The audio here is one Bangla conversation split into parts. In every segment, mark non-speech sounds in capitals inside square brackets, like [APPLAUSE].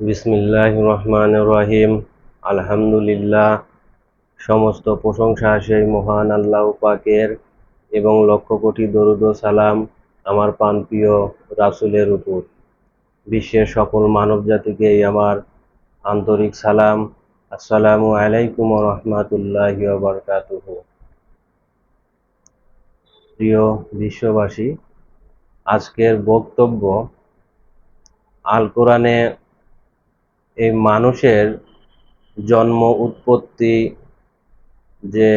বিসমিল্লাহ রহমান রহিম। আলহামদুলিল্লাহ। সমস্ত প্রশংসা সেই মহান আল্লাহ পাকের এবং লক্ষ কোটি দরুদ সালাম আমার প্রাণপ্রিয় রাসুলের উপর। বিশ্বের সকল মানব জাতিকেই আমার আন্তরিক সালাম। আসসালামু আলাইকুম রহমাতুল্লাহ বারকাতুহ। প্রিয় বিশ্ববাসী, আজকের বক্তব্য আল কোরআনে এই মানুষের জন্ম, উৎপত্তি যে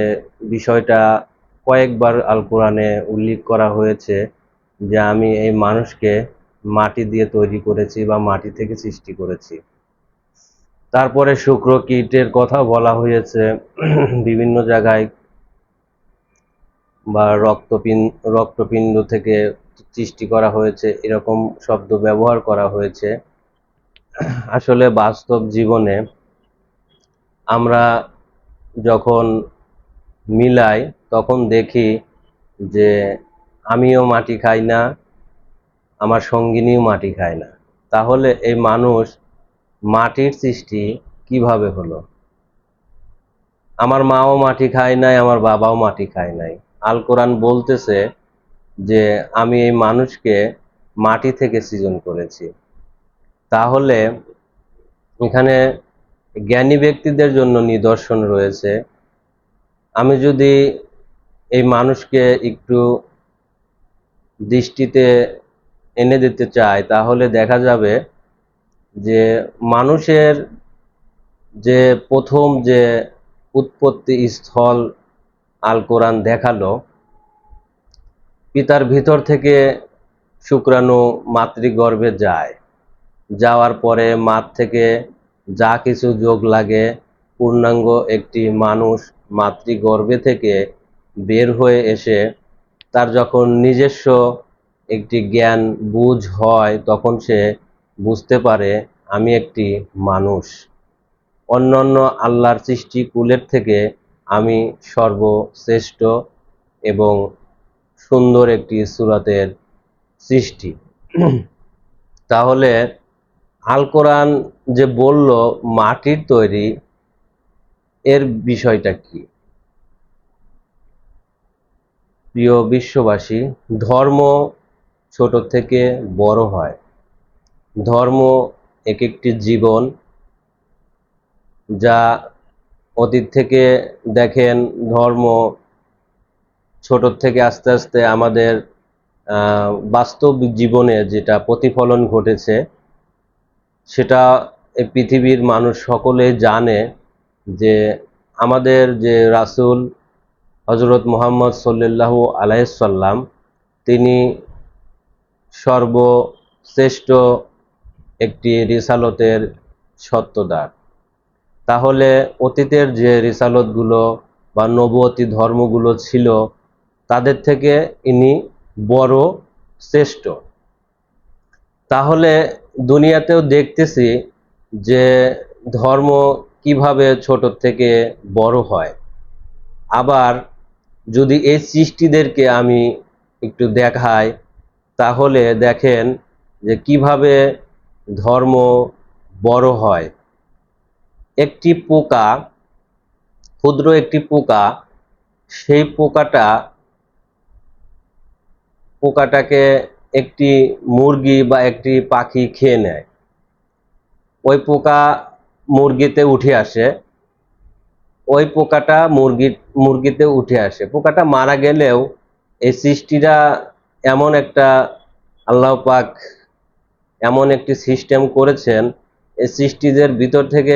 বিষয়টা কয়েকবার আল কোরআনে উল্লেখ করা হয়েছে যে আমি এই মানুষকে মাটি দিয়ে তৈরি করেছি বা মাটি থেকে সৃষ্টি করেছি। তারপরে শুক্র কীটের কথা বলা হয়েছে, বিভিন্ন জায়গায় বা রক্তপিণ্ড রক্তপিণ্ড থেকে সৃষ্টি করা হয়েছে, এরকম শব্দ ব্যবহার করা হয়েছে। আসলে বাস্তব জীবনে আমরা যখন মিলাই তখন দেখি যে আমিও মাটি খাই না, আমার সঙ্গিনীও মাটি খায় না। তাহলে এই মানুষ মাটির সৃষ্টি কীভাবে হলো? আমার মাও মাটি খায় নাই, আমার বাবাও মাটি খায় নাই। আল কোরআন বলতেছে যে আমি এই মানুষকে মাটি থেকে সৃজন করেছি। তাহলে এখানে জ্ঞানী ব্যক্তিদের জন্য নিদর্শন রয়েছে। আমি যদি এই মানুষকে একটু দৃষ্টিতে এনে দিতে চাই, তাহলে দেখা যাবে যে মানুষের যে প্রথম যে উৎপত্তি স্থল আল কোরআন দেখাল, পিতার ভিতর থেকে শুক্রাণু মাতৃগর্ভে যায়। যাওয়ার পরে মাঠ থেকে যা কিছু যোগ লাগে, পূর্ণাঙ্গ একটি মানুষ মাতৃগর্ভে থেকে বের হয়ে এসে তার যখন নিজস্ব একটি জ্ঞান বুঝ হয়, তখন সে বুঝতে পারে, আমি একটি মানুষ। অন্যান্য আল্লাহর সৃষ্টি কুলের থেকে আমি সর্বশ্রেষ্ঠ এবং সুন্দর একটি সুরাতের সৃষ্টি। [CLEARS THROAT] তাহলে আল কোরআন যে বলল মাটির তৈরি, এর বিষয়টা কি? প্রিয় বিশ্ববাসী, ধর্ম ছোট থেকে বড় হয়। ধর্ম এক একটি জীবন যা অতীত থেকে দেখেন, ধর্ম ছোট থেকে আস্তে আস্তে আমাদের বাস্তব জীবনে যেটা প্রতিফলন ঘটেছে সেটা পৃথিবীর মানুষ সকলে জানে যে আমাদের যে রাসুল হজরত মোহাম্মদ সাল্লাহ আলাইসাল্লাম তিনি সর্বশ্রেষ্ঠ একটি রিসালতের সত্যদার। তাহলে অতীতের যে রিসালতগুলো বা নবতী ধর্মগুলো ছিল, তাদের থেকে ইনি বড় শ্রেষ্ঠ। তাহলে দুনিয়াতেও দেখতেছি যে ধর্ম কীভাবে ছোট থেকে বড় হয়। আবার যদি এই সৃষ্টিদেরকে আমি একটু দেখাই, তাহলে দেখেন যে কীভাবে ধর্ম বড় হয়। একটি পোকা, ক্ষুদ্র একটি পোকা, সেই পোকাটা, পোকাটাকে একটি মুরগি বা একটি পাখি খেয়ে নেয়। ওই পোকা মুরগিতে উঠে আসে। ওই পোকাটা মুরগি, মুরগিতে উঠে আসে। পোকাটা মারা গেলেও এই সৃষ্টিটা এমন একটা আল্লাহ পাক এমন একটি সিস্টেম করেছেন, এই সৃষ্টিদের ভিতর থেকে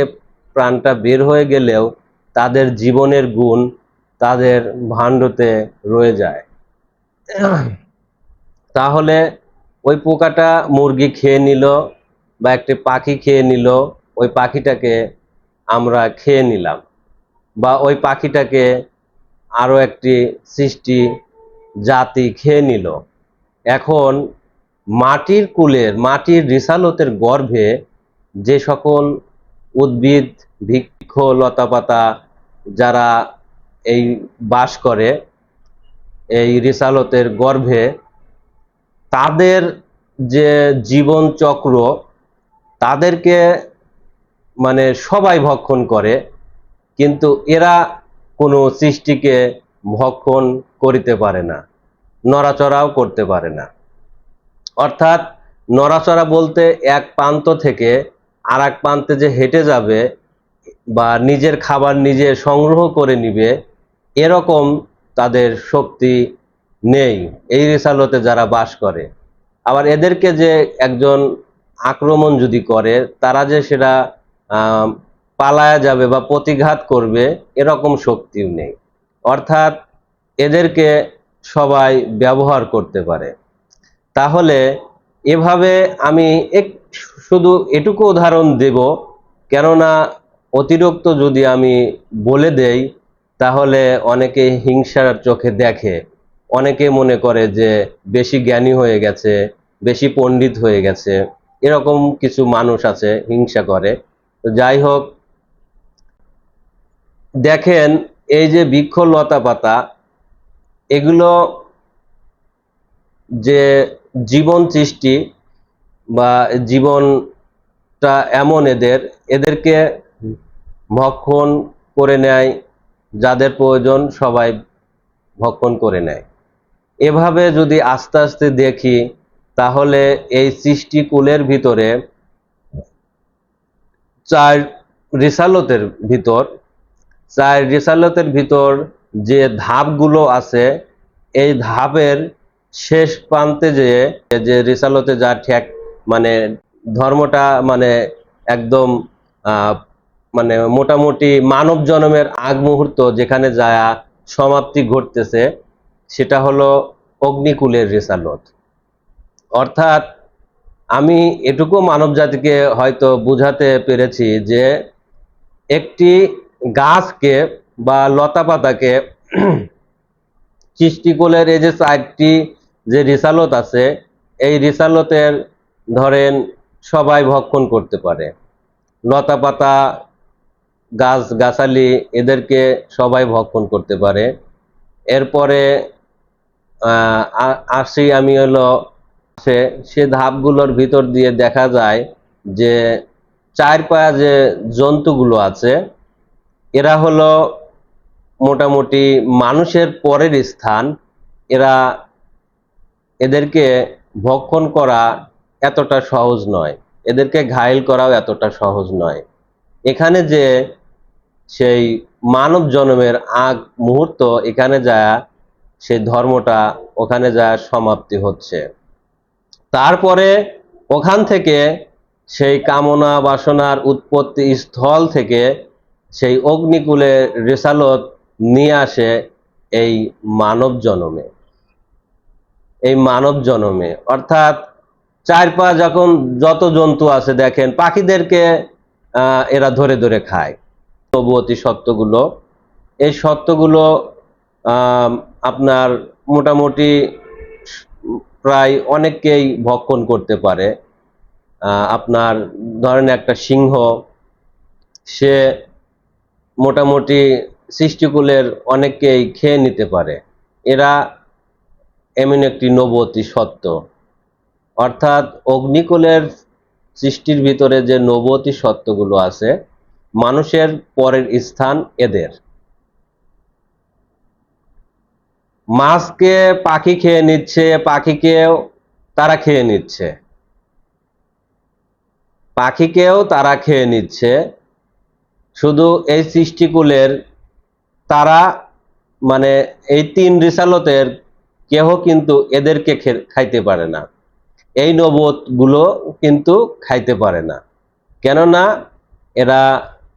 প্রাণটা বের হয়ে গেলেও তাদের জীবনের গুণ তাদের ভাণ্ডতে রয়ে যায়। তাহলে ওই পোকাটা মুরগি খেয়ে নিল বা একটি পাখি খেয়ে নিল, ওই পাখিটাকে আমরা খেয়ে নিলাম বা ওই পাখিটাকে আরও একটি সৃষ্টি জাতি খেয়ে নিল। এখন মাটির কুলের, মাটির রিসালতের গর্ভে যে সকল উদ্ভিদ, বৃক্ষ, লতাপাতা যারা এই বাস করে, এই রিসালতের গর্ভে তাদের যে জীবন চক্র, তাদেরকে মানে সবাই ভক্ষণ করে, কিন্তু এরা কোনো সৃষ্টিকে ভক্ষণ করিতে পারে না, নড়াচড়াও করতে পারে না। অর্থাৎ নড়াচড়া বলতে এক প্রান্ত থেকে আর এক প্রান্তে যে হেঁটে যাবে বা নিজের খাবার নিজে সংগ্রহ করে নিবে, এরকম তাদের শক্তি নেই। এই রেসালতে যারা বাস করে, আবার এদেরকে যে একজন আক্রমণ যদি করে, তারা যে সেটা পালায়া যাবে বা প্রতিঘাত করবে, এরকম শক্তিও নেই। অর্থাৎ এদেরকে সবাই ব্যবহার করতে পারে। তাহলে এভাবে আমি এক, শুধু এটুকু উদাহরণ দেব, কেননা অতিরিক্ত যদি আমি বলে দেই, তাহলে অনেকে হিংসার চোখে দেখে। অনেকে মনে করে যে বেশি জ্ঞানী হয়ে গেছে, বেশি পণ্ডিত হয়ে গেছে, এরকম কিছু মানুষ আছে, হিংসা করে। যাই হোক, দেখেন এই যে বৃক্ষ লতা পাতা, এগুলো যে জীবন সৃষ্টি বা জীবনটা এমন এদের, এদেরকে ভক্ষণ করে নেয়, যাদের প্রয়োজন সবাই ভক্ষণ করে নেয়। এভাবে যদি আস্তে আস্তে দেখি, তাহলে এই সৃষ্টিকুলের ভিতরে চার রিসালতের ভিতর, চার রিসালতের ভিতর যে ধাপগুলো আছে, এই ধাপের শেষ প্রান্তে যে যে রিসালতে যা ঠেক মানে ধর্মটা মানে একদম মানে মোটামুটি মানব জন্মের আগ মুহূর্ত যেখানে যায় সমাপ্তি ঘটতেছে সেটা হলো অগ্নিকুলের রেসালত। অর্থাৎ আমি এটুকু মানব জাতিকে হয়তো বুঝাতে পেরেছি যে একটি গাছকে বা লতা পাতাকে সৃষ্টিকুলের [CLEARS THROAT] এই যে চারটি যে রিসালত আছে, এই রিসালতের ধরেন সবাই ভক্ষণ করতে পারে। লতা পাতা গাছ, গাছালি এদেরকে সবাই ভক্ষণ করতে পারে। এরপরে আসি আমি হলো সে সে ধাপগুলোর ভিতর দিয়ে দেখা যায় যে চার পায়া যে জন্তুগুলো আছে, এরা হলো মোটামুটি মানুষের পরের স্থান। এরা এদেরকে ভক্ষণ করা এতটা সহজ নয়। এদেরকে ঘায়েল করাও এতটা সহজ নয়। এখানে যে সেই মানব জন্মের আগ মুহূর্ত এখানে যা সেই ধর্মটা ওখানে যা সমাপ্তি হচ্ছে। তারপরে ওখান থেকে সেই কামনা বাসনার উৎপত্তি স্থল থেকে সেই অগ্নিকুলে রেসালত নিয়ে আসে এই মানব জনমে। এই মানব জনমে। অর্থাৎ চার পা যখন যত জন্তু আছে দেখেন, পাখিদেরকে এরা ধরে ধরে খায়। নবতী সত্যগুলো। এই সত্যগুলো আপনার মোটামুটি প্রায় অনেককেই ভক্ষণ করতে পারে। আপনার ধরেন একটা সিংহ, সে মোটামুটি সৃষ্টিকুলের অনেককেই খেয়ে নিতে পারে। এরা এমন একটি নবতী সত্য অর্থাৎ অগ্নিকুলের সৃষ্টির ভিতরে যে নবতী সত্যগুলো আছে, মানুষের পরের স্থান এদের। মাছকে পাখি খেয়ে নিচ্ছে, পাখিকেও তারা খেয়ে নিচ্ছে। পাখিকেও তারা খেয়ে নিচ্ছে। শুধু এই সৃষ্টিকুলের তারা মানে এই তিন রিসালতের কেহ কিন্তু এদেরকে খাইতে পারে না। এই নবতগুলো কিন্তু খাইতে পারে না। কেননা এরা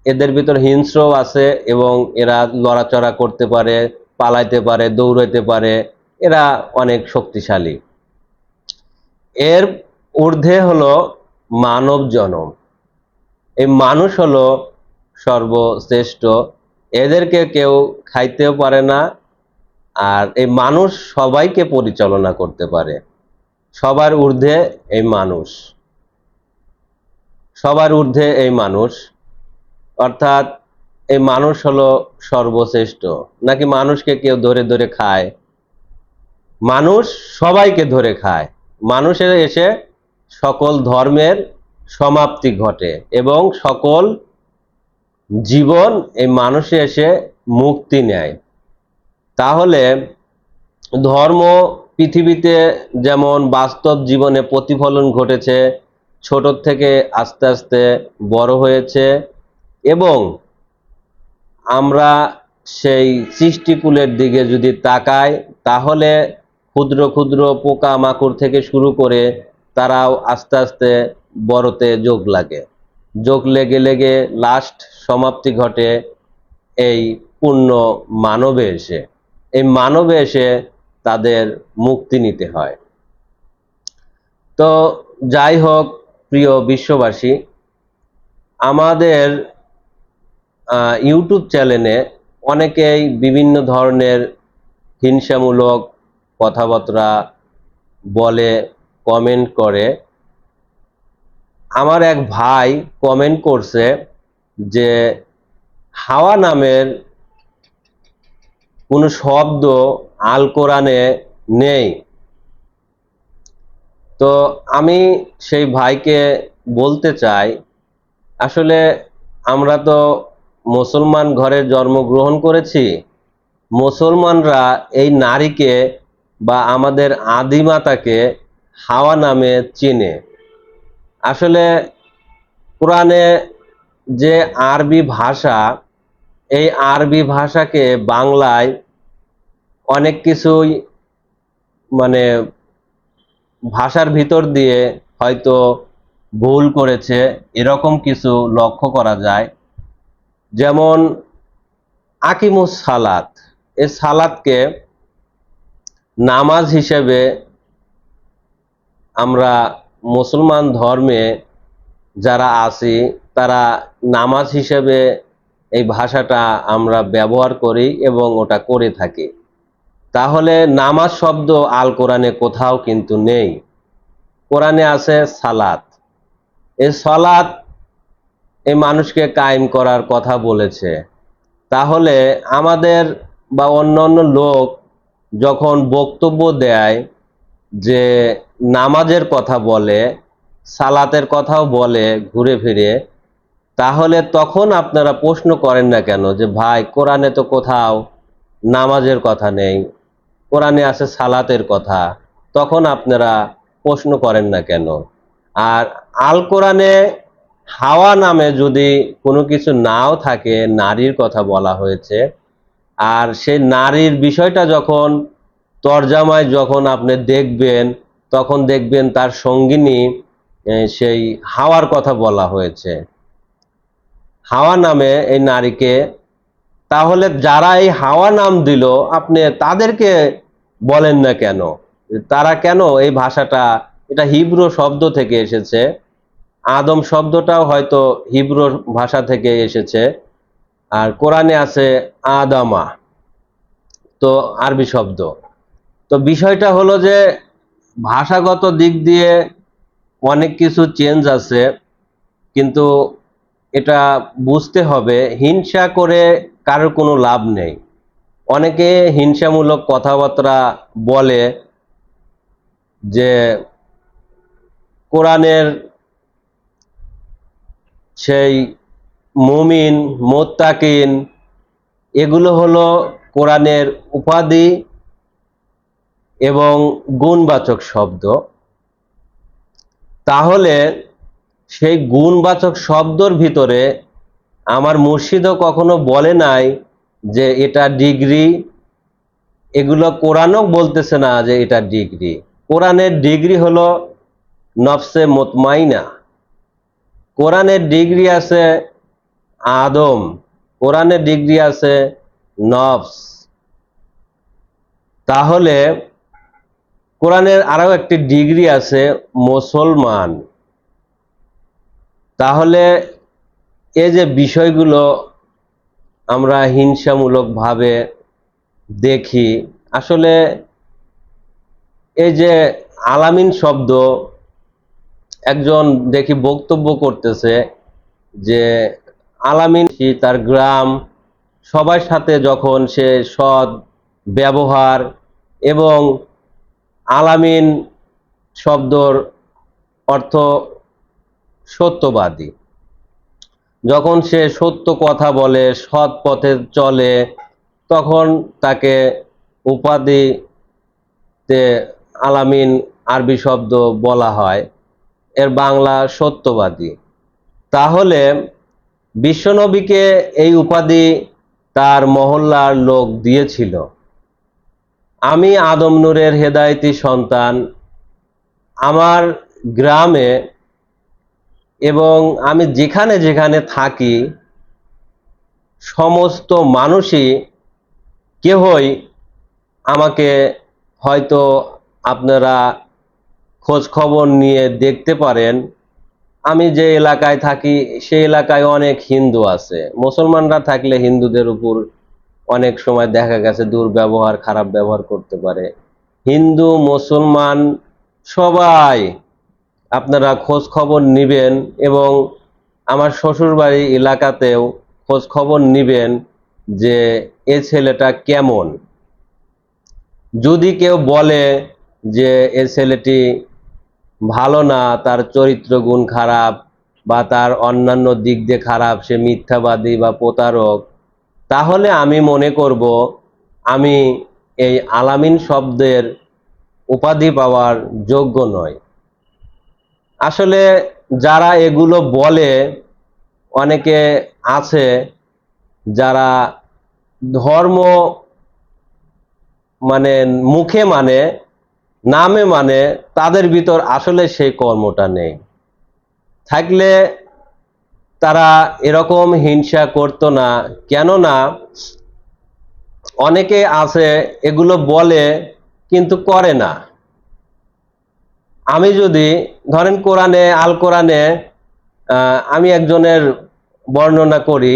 এদের ভিতর হিংস্র আছে এবং এরা লড়াচড়া করতে পারে পালাইতে পারে, দৌড়াইতে পারে, এরা অনেক শক্তিশালী। এর ঊর্ধ্বে হলো মানব জনম। এই মানুষ হলো সর্বশ্রেষ্ঠ। এদেরকে কেউ খাইতেও পারে না আর এই মানুষ সবাইকে পরিচালনা করতে পারে। সবার ঊর্ধ্বে এই মানুষ। সবার ঊর্ধ্বে এই মানুষ। অর্থাৎ এই মানুষ হলো সর্বশ্রেষ্ঠ। নাকি মানুষকে কেউ ধরে ধরে খায়? মানুষ সবাইকে ধরে খায়। মানুষের এসে সকল ধর্মের সমাপ্তি ঘটে এবং সকল জীবন এই মানুষে এসে মুক্তি নেয়। তাহলে ধর্ম পৃথিবীতে যেমন বাস্তব জীবনে প্রতিফলন ঘটেছে, ছোট থেকে আস্তে আস্তে বড় হয়েছে এবং আমরা সেই সৃষ্টিকুলের দিকে যদি তাকাই, তাহলে ক্ষুদ্র ক্ষুদ্র পোকা মাকড় থেকে শুরু করে তারাও আস্তে আস্তে বড়তে যোগ লাগে। যোগ লেগে লেগে লাস্ট সমাপ্তি ঘটে এই পূর্ণ মানবে এসে। এই মানবে এসে তাদের মুক্তি নিতে হয়। তো যাই হোক, প্রিয় বিশ্ববাসী, আমাদের ইউটিউব চ্যানেলে অনেকেই বিভিন্ন ধরনের হিংসামূলক কথাবার্তা বলে কমেন্ট করে। আমার এক ভাই কমেন্ট করছে যে, হাওয়া নামের কোনো শব্দ আল কোরআনে নেই। তো আমি সেই ভাইকে বলতে চাই, আসলে আমরা তো মুসলমান ঘরে জন্মগ্রহণ করেছি, মুসলমানরা এই নারীকে বা আমাদের আদিমাতাকে হাওয়া নামে চিনে। আসলে কোরআনে যে আরবি ভাষা, এই আরবি ভাষাকে বাংলায় অনেক কিছুই মানে ভাষার ভিতর দিয়ে হয়তো ভুল করেছে, এরকম কিছু লক্ষ্য করা যায়। যেমন আকিমুস সালাত, এ সালাতকে নামাজ হিসেবে আমরা মুসলমান ধর্মে যারা আছি, তারা নামাজ হিসেবে এই ভাষাটা আমরা ব্যবহার করি এবং ওটা করে থাকি। তাহলে নামাজ শব্দ আল কোরআনে কোথাও কিন্তু নেই। কোরআনে আছে সালাত। এই সালাত এই মানুষকে কায়েম করার কথা বলেছে। তাহলে আমাদের বা অন্য অন্য লোক যখন বক্তব্য দেয় যে নামাজের কথা বলে, সালাতের কথাও বলে ঘুরে ফিরে, তাহলে তখন আপনারা প্রশ্ন করেন না কেন যে, ভাই, কোরআনে তো কোথাও নামাজের কথা নেই, কোরআনে আছে সালাতের কথা। তখন আপনারা প্রশ্ন করেন না কেন। আর আল কোরআনে হাওয়া নামে যদি কোনো কিছু নাও থাকে, নারীর কথা বলা হয়েছে, আর সেই নারীর বিষয়টা যখন, তরজামায় যখন আপনি দেখবেন, তখন দেখবেন তার সঙ্গিনী সেই হাওয়ার কথা বলা হয়েছে। হাওয়া নামে এই নারীকে, তাহলে যারা এই হাওয়া নাম দিল, আপনি তাদেরকে বলেন না কেন? তারা কেন এই ভাষাটা, এটা হিব্রু শব্দ থেকে এসেছে? আদম শব্দটাও হয়তো হিব্রু ভাষা থেকে এসেছে। আর কোরআনে আছে আদামা, তো আরবি শব্দ। তো বিষয়টা হলো যে, ভাষাগত দিক দিয়ে অনেক কিছু চেঞ্জ আছে, কিন্তু এটা বুঝতে হবে, হিংসা করে কারোর কোনো লাভ নেই। অনেকে হিংসামূলক কথাবার্তা বলে যে, কোরআনের সেই মুমিন, মোত্তাকিন, এগুলো হলো কোরআনের উপাধি এবং গুণবাচক শব্দ। তাহলে সেই গুণবাচক শব্দর ভিতরে আমার মুর্শিদও কখনো বলে নাই যে এটা ডিগ্রি। এগুলো কোরআনও বলতেছে না যে এটা ডিগ্রি। কোরআনের ডিগ্রি হলো নফসে মোতমাইনা। কোরআনের ডিগ্রি আছে আদম, কোরআনের ডিগ্রি আছে নফস। তাহলে কোরআনের আরও একটি ডিগ্রি আছে মুসলমান। তাহলে এই যে বিষয়গুলো আমরা হিংসামূলকভাবে দেখি, আসলে এই যে আলামিন শব্দ একজন দেখি বক্তব্য করতেছে যে আলামিন তার গ্রাম, সবার সাথে যখন সে সৎ ব্যবহার এবং আলামিন শব্দর অর্থ সত্যবাদী। যখন সে সত্য কথা বলে, সৎ পথে চলে, তখন তাকে উপাধিতে আলামিন আরবি শব্দ বলা হয়। এর বাংলা সত্যবাদী। তাহলে বিশ্বনবীকে এই উপাধি তার মহল্লার লোক দিয়েছিল। আমি আদম নূরের হেদায়তি সন্তান। আমার গ্রামে এবং আমি যেখানে যেখানে থাকি, সমস্ত মানুষই কেহই আমাকে হয়তো আপনারা খোঁজ খবর নিয়ে দেখতে পারেন। আমি যে এলাকায় থাকি, সেই এলাকায় অনেক হিন্দু আছে। মুসলমানরা থাকলে হিন্দুদের উপর অনেক সময় দেখা গেছে দুর্ব্যবহার, খারাপ ব্যবহার করতে পারে। হিন্দু, মুসলমান সবাই আপনারা খোঁজ খবর নিবেন এবং আমার শ্বশুরবাড়ি এলাকাতেও খোঁজ খবর নিবেন যে এ ছেলেটা কেমন। যদি কেউ বলে যে এ ছেলেটি ভালো না, তার চরিত্র গুণ খারাপ বা তার অন্যান্য দিক দিয়ে খারাপ, সে মিথ্যাবাদী বা প্রতারক, তাহলে আমি মনে করব আমি এই আলামিন শব্দের উপাধি পাওয়ার যোগ্য নয় আসলে যারা এগুলো বলে, অনেকে আছে যারা ধর্ম মানে মুখে মানে নামে মানে তাদের ভিতর আসলে সেই কর্মটা নেই। থাকলে তারা এরকম হিংসা করতো না। কেননা অনেকে আছে, এগুলো বলে কিন্তু করে না। আমি যদি, ধরেন কোরআনে, আল কোরআনে আমি একজনের বর্ণনা করি,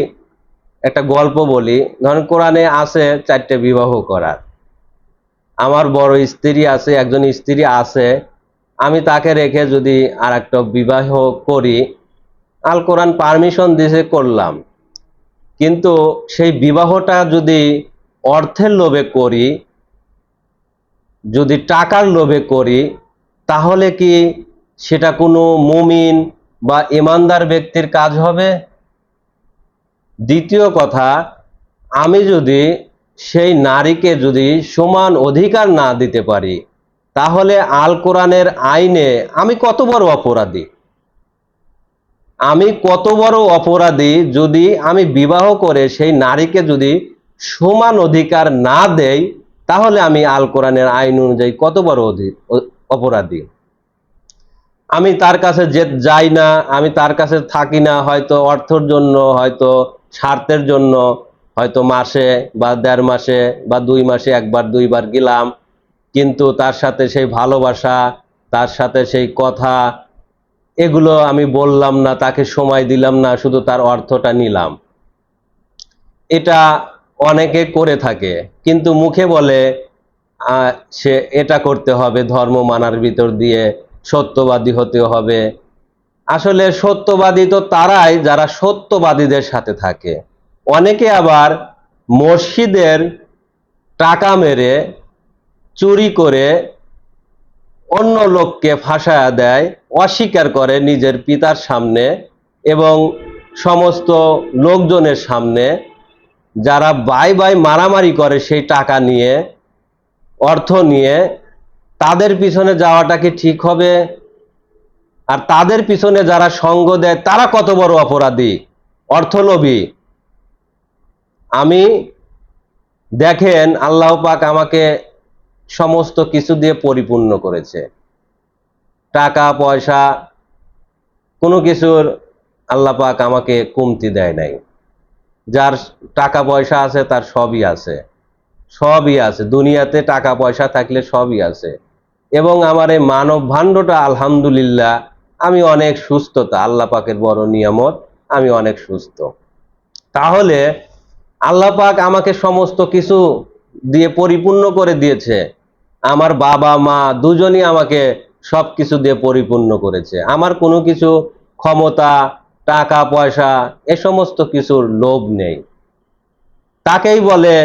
একটা গল্প বলি। ধরেন কোরআনে আছে চারটে বিবাহ করার। আমার বড় স্ত্রী আছে, একজন স্ত্রী আছে, আমি তাকে রেখে যদি আর একটা বিবাহ করি, আল কোরআন পারমিশন দিয়েছে করলাম। কিন্তু সেই বিবাহটা যদি অর্থের লোভে করি, যদি টাকার লোভে করি, তাহলে কি সেটা কোনো মুমিন বা ইমানদার ব্যক্তির কাজ হবে? দ্বিতীয় কথা, আমি যদি সেই নারীকে যদি সমান অধিকার না দিতে পারি, তাহলে আল কোরআনের আইনে আমি কত বড় অপরাধী? আমি কত বড় অপরাধী যদি আমি বিবাহ করে সেই নারীকে যদি সমান অধিকার না দেই, তাহলে আমি আল কোরআনের আইন অনুযায়ী কত বড় অপরাধী? আমি তার কাছে যে, যাই না, আমি তার কাছে থাকি না, হয়তো অর্থের জন্য, হয়তো স্বার্থের জন্য হয়তো মাসে বা দেড় মাসে বা দুই মাসে একবার, দুইবার গেলাম। কিন্তু তার সাথে সেই ভালোবাসা, তার সাথে সেই কথা, এগুলো আমি বললাম না, তাকে সময় দিলাম না, শুধু তার অর্থটা নিলাম। এটা অনেকে করে থাকে, কিন্তু মুখে বলে সে এটা করতে হবে, ধর্ম মানার ভিতর দিয়ে সত্যবাদী হতে হবে। আসলে সত্যবাদী তো তারাই, যারা সত্যবাদীদের সাথে থাকে। অনেকে আবার মসজিদের টাকা মেরে চুরি করে অন্য লোককে ফাঁসায়া দেয়, অস্বীকার করে নিজের পিতার সামনে এবং সমস্ত লোকজনের সামনে, যারা বাই বাই মারামারি করে সেই টাকা নিয়ে, অর্থ নিয়ে, তাদের পিছনে যাওয়াটা কি ঠিক হবে? আর তাদের পিছনে যারা সঙ্গ দেয়, তারা কত বড় অপরাধী? অর্থলোভী। আমি দেখেন আল্লাহ পাক আমাকে সমস্ত কিছু দিয়ে পরিপূর্ণ করেছে। টাকা, পয়সা, কোনো কিছুর আল্লাহ পাক আমাকে কমতি দেয় নাই। যার টাকা, পয়সা আছে তার সবই আছে। সবই আছে। দুনিয়াতে টাকা, পয়সা থাকলে সবই আছে। এবং আমার এই মানব ভাণ্ডটা আলহামদুলিল্লাহ, আমি অনেক সুস্থতা, আল্লাহ পাকের বড় নিয়ামত, আমি অনেক সুস্থ। তাহলে আল্লাহ পাক আমাকে সমস্ত কিছু দিয়ে পরিপূর্ণ করে দিয়েছে। আমার বাবা, মা দুজনই আমাকে সব কিছু দিয়ে পরিপূর্ণ করেছে। আমার কোনো কিছু ক্ষমতা, টাকা, পয়সা এ সমস্ত কিছুর লোভ নেই। তাকেই বলে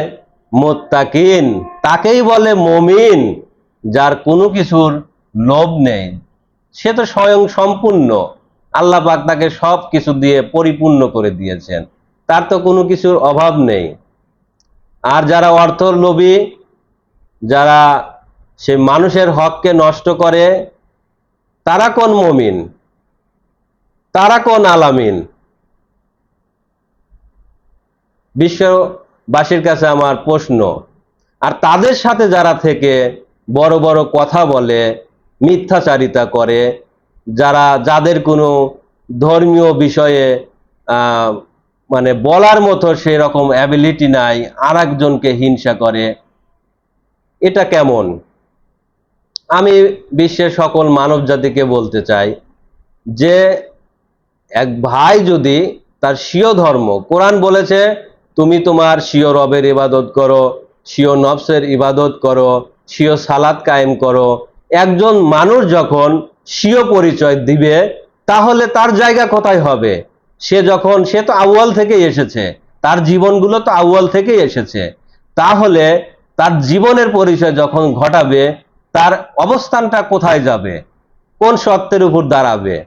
মোত্তাকিন, তাকেই বলে মমিন, যার কোনো কিছুর লোভ নেই। সে তো স্বয়ং সম্পূর্ণ। আল্লাহ পাক তাকে সব কিছু দিয়ে পরিপূর্ণ করে দিয়েছেন। তার তো কোনো কিছুর অভাব নেই। আর যারা অর্থর লোভী যারা সে মানুষের হককে নষ্ট করে, তারা কোন মমিন? তারা কোন আলামিন? বিশ্ববাসীর কাছে আমার প্রশ্ন, আর তাদের সাথে যারা থেকে বড় বড় কথা বলে, মিথ্যাচারিতা করে, যারা যাদের কোনো ধর্মীয় বিষয়ে মানে বলার মতো সেরকম অ্যাবিলিটি নাই আর একজনকে হিংসা করে। এটা কেমন? আমি বিশ্বের সকল মানব জাতিকে বলতে চাই যে, এক ভাই যদি তার স্বীয় ধর্ম, কোরআন বলেছে, তুমি তোমার স্বীয় রবের ইবাদত করো, স্বীয় নফসের ইবাদত করো, স্বীয় সালাত কায়েম করো। একজন মানুষ যখন স্বীয় পরিচয় দিবে, তাহলে তার জায়গা কোথায় হবে? সে যখন, সে তো আউয়াল থেকেই এসেছে, তার জীবনগুলো তো আউয়াল থেকেই এসেছে। তাহলে তার জীবনের পরিচয় যখন ঘটাবে, তার অবস্থানটা কোথায় যাবে? কোন সত্যের উপর দাঁড়াবে?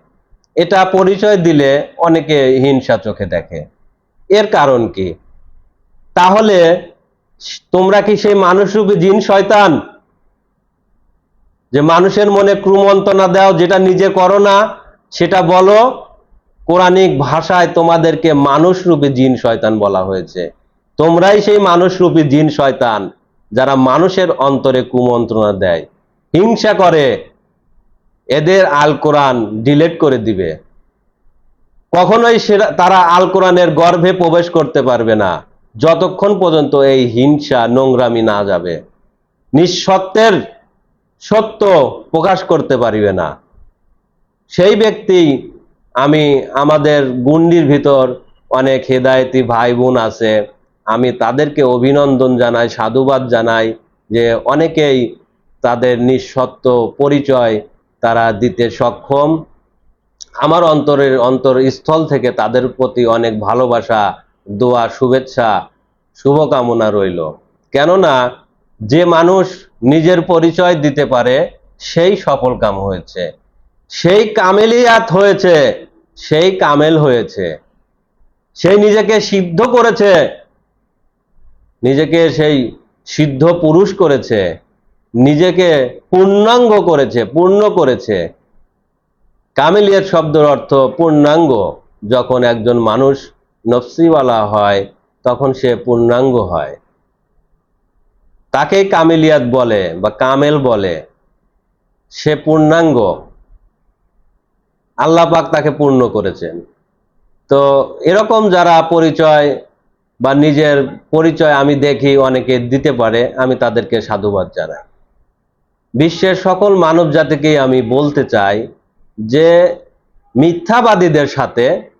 এটা পরিচয় দিলে অনেকে হিংসা চোখে দেখে। এর কারণ কি? তাহলে তোমরা কি সেই মানুষরূপী জিন শয়তান? যে মানুষের মনে ক্রুমন্তনা দাও, যেটা নিজে করো না, সেটা বলো কোরআনিক ভাষায় তোমাদেরকে মানুষরূপী জিন শয়তান বলা হয়েছে। তোমরাই সেই মানুষরূপী জিন শয়তান যারা মানুষের অন্তরে কুমন্ত্রণা দেয়। হিংসা করে, এদের আল কোরআন ডিলেট করে দিবে। কখনোই তারা আল কোরআনের গর্ভে প্রবেশ করতে পারবে না। যতক্ষণ পর্যন্ত এই হিংসা, নোংরামি না যাবে। নিঃসত্ত্বের সত্য প্রকাশ করতে পারিবে না। সেই ব্যক্তি আমি আমাদের গুন্ডির ভিতর অনেক হেদায়েতি ভাই বোন আছে। আমি তাদেরকে অভিনন্দন জানাই, সাধুবাদ জানাই যে অনেকেই তাদের নিঃসত্ত্ব পরিচয় তারা দিতে সক্ষম। আমার অন্তরের অন্তরস্থল থেকে তাদের প্রতি অনেক ভালোবাসা, দোয়া, শুভেচ্ছা, শুভকামনা রইল। কেননা যে মানুষ নিজের পরিচয় দিতে পারে, সেই সফল কাম হয়েছে। সেই কামেলিয়াত হয়েছে। সেই কামেল হয়েছে। সেই নিজেকে সিদ্ধ করেছে। নিজেকে সেই সিদ্ধ পুরুষ করেছে। নিজেকে পূর্ণাঙ্গ করেছে, পূর্ণ করেছে। কামেলিয়াত শব্দের অর্থ পূর্ণাঙ্গ। যখন একজন মানুষ নফসিওয়ালা হয়, তখন সে পূর্ণাঙ্গ হয়। তাকেই কামেলিয়াত বলে বা কামেল বলে। সে পূর্ণাঙ্গ। আল্লাহ পাক তাকে পূর্ণ করেছেন। তো এরকম যারা পরিচয় বা নিজের পরিচয় আমি দেখি অনেকে দিতে পারে, আমি তাদেরকে সাধুবাদ জানাই। বিশ্বের সকল মানব জাতিকেই আমি বলতে চাই যে, মিথ্যাবাদীদের সাথে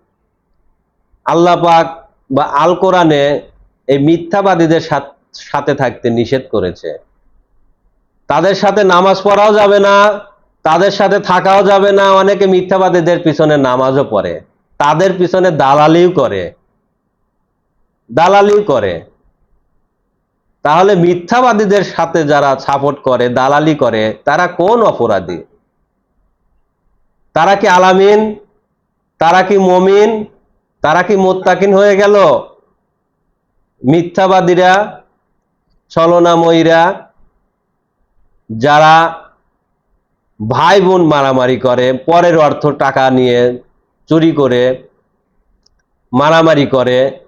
আল্লাহ পাক বা আল কোরআনে এই মিথ্যাবাদীদের সাথ- থাকতে নিষেধ করেছে। তাদের সাথে নামাজ পড়াও যাবে না তাদের সাথে থাকাও যাবে না, অনেকে মিথ্যাবাদীদের পিছনে নামাজও পড়ে। তাদের পিছনে দালালিও করে। দালালিও করে। তাহলে মিথ্যাবাদীদের সাথে যারা সাপোর্ট করে, দালালি করে, তারা কোন অপরাধী? তারা কি আলামিন? তারা কি মমিন? তারা কি মোত্তাকিন হয়ে গেল? মিথ্যাবাদীরা, ছলনাময়ীরা, যারা ভাই বোন মারামারি করে, পরের অর্থ টাকা নিয়ে চুরি করে, মারামারি করে।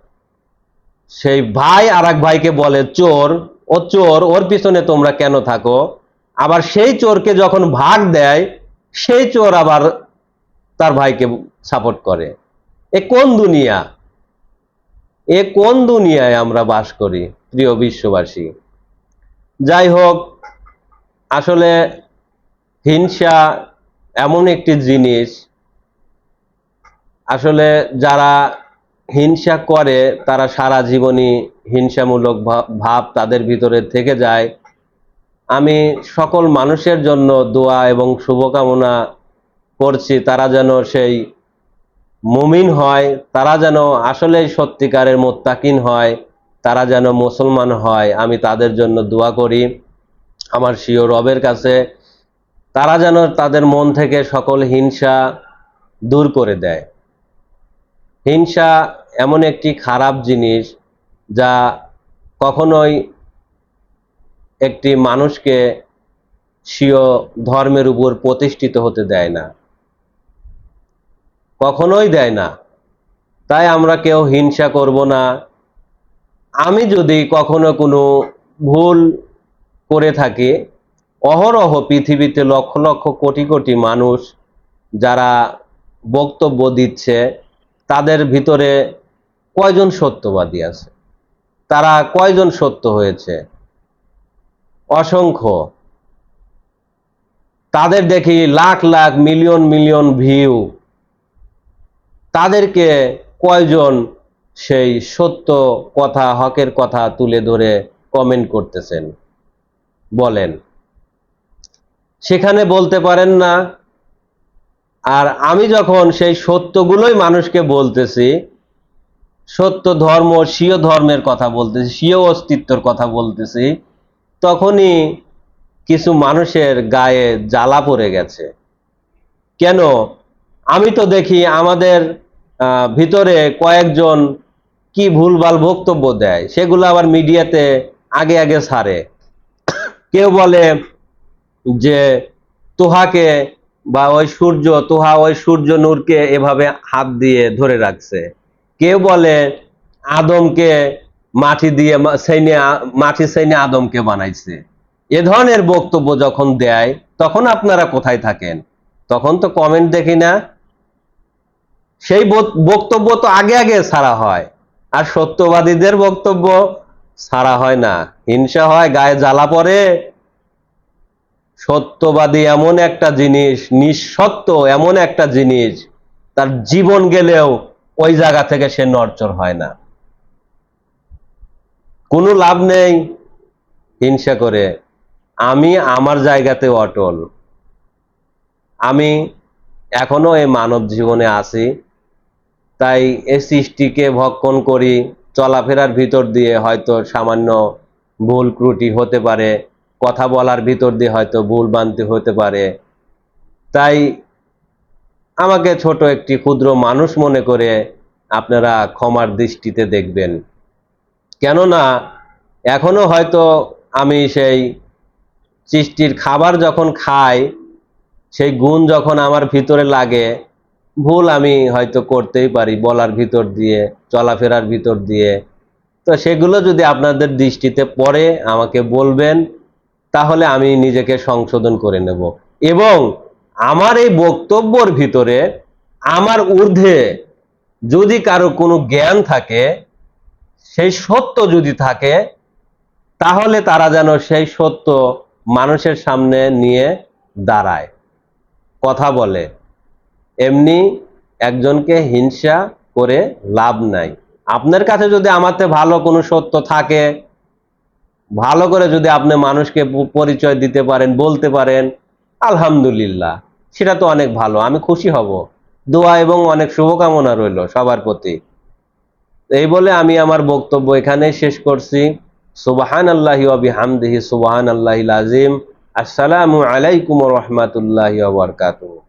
সেই ভাই আর ভাইকে বলে, চোর, ও চোর, ওর পিছনে তোমরা কেন থাকো? আবার সেই চোরকে যখন ভাগ দেয়, সেই চোর আবার তার ভাইকে সাপোর্ট করে। এ কোন দুনিয়া? এ কোন দুনিয়ায় আমরা বাস করি, প্রিয় বিশ্ববাসী? যাই হোক, আসলে হিংসা এমন একটি জিনিস। আসলে যারা হিংসা করে, তারা সারা জীবনই হিংসামূলক ভাব তাদের ভিতরে থেকে যায়। আমি সকল মানুষের জন্য দোয়া এবং শুভকামনা করছি, তারা যেন সেই মুমিন হয়, তারা যেন আসলেই সত্যিকারের মোত্তাকিন হয়, তারা যেন মুসলমান হয়, আমি তাদের জন্য দোয়া করি। আমার সিও রবের কাছে তারা যেন তাদের মন থেকে সকল হিংসা দূর করে দেয়। হিংসা এমন একটি খারাপ জিনিস যা কখনোই একটি মানুষকে স্বীয় ধর্মের উপর প্রতিষ্ঠিত হতে দেয় না। কখনোই দেয় না। তাই আমরা কেউ হিংসা করব না। আমি যদি কখনো কোনো ভুল করে থাকি অহরহ পৃথিবীতে লক্ষ লক্ষ কোটি কোটি মানুষ যারা বক্তব্য দিচ্ছে, তাদের ভিতরে কয়জন সত্যবাদী আছে? তারা কয়জন সত্য হয়েছে? অসংখ্য। তাদের দেখি lakh lakh, million million view. তাদেরকে কয়জন সেই সত্য কথা, হকের কথা তুলে ধরে কমেন্ট করতেছেন? বলেন। সেখানে বলতে পারেন না। আর আমি যখন সেই সত্যগুলোই মানুষকে বলতেছি, সত্য ধর্ম, স্বীয় ধর্মের কথা বলতেছি, স্বীয় অস্তিত্বর কথা বলতেছি, তখনই কিছু মানুষের গায়ে জ্বালা পড়ে গেছে। কেন? আমি তো দেখি আমাদের ভিতরে কয়েকজন কি ভুলভাল বক্তব্য দেয়, সেগুলো আবার মিডিয়াতে আগে আগে ছাড়ে। কেউ বলে যে তোহাকে বা ওই সূর্য, তোহা ওই সূর্য নূরকে এভাবে হাত দিয়ে ধরে রাখছে। কেউ বলে আদমকে মাটি দিয়ে সেইনে মাটি সেইনে আদমকে বানাইছে। এ ধরনের বক্তব্য যখন দেয়, তখন আপনারা কোথায় থাকেন? তখন তো কমেন্ট দেখি না। সেই বক্তব্য তো আগে আগে ছাড়া হয়। আর সত্যবাদীদের বক্তব্য ছাড়া হয় না। হিংসা হয়, গায়ে জ্বালা পড়ে। সত্যবাদী এমন একটা জিনিস, নিঃসত্য এমন একটা জিনিস, তার জীবন গেলেও ওই জায়গা থেকে সে নড়চড় হয় না। কোনো লাভ নেই হিংসা করে। আমি আমার জায়গাতে অটল। আমি এখনও এই মানব জীবনে আছি। তাই এই সৃষ্টিকে ভক্ষণ করি। চলাফেরার ভিতর দিয়ে হয়তো সামান্য ভুল ত্রুটি হতে পারে। কথা বলার ভিতর দিয়ে হয়তো ভুল বানতে হতে পারে। তাই আমাকে ছোট একটি ক্ষুদ্র মানুষ মনে করে আপনারা ক্ষমার দৃষ্টিতে দেখবেন। কেননা এখনও হয়তো আমি সেই সৃষ্টির খাবার যখন খাই, সেই গুণ যখন আমার ভিতরে লাগে, ভুল আমি হয়তো করতেই পারি বলার ভিতর দিয়ে, চলাফেরার ভিতর দিয়ে। তো সেগুলো যদি আপনাদের দৃষ্টিতে পড়ে, আমাকে বলবেন তাহলে আমি নিজেকে সংশোধন করে নেব। এবং আমার এই বক্তব্যর ভিতরে আমার ঊর্ধ্বে যদি কারও কোনো জ্ঞান থাকে, সেই সত্য যদি থাকে, তাহলে তারা যেন সেই সত্য মানুষের সামনে নিয়ে দাঁড়ায়। কথা বলে, এমনি একজনকে হিংসা করে লাভ নাই। আপনার কাছে যদি আমাতে ভালো কোনো সত্য থাকে ভালো করে যদি আপনি মানুষকে পরিচয় দিতে পারেন, বলতে পারেন, আলহামদুলিল্লাহ, সেটা তো অনেক ভালো, আমি খুশি হব। দোয়া এবং অনেক শুভকামনা রইল সবার প্রতি। এই বলে আমি আমার বক্তব্য এখানে শেষ করছি। সুবাহান আল্লাহি হামদিহি সুবাহান আল্লাহ আজিম আসসালামু আলাইকুম রহমতুল্লাহ বারকাতুহ।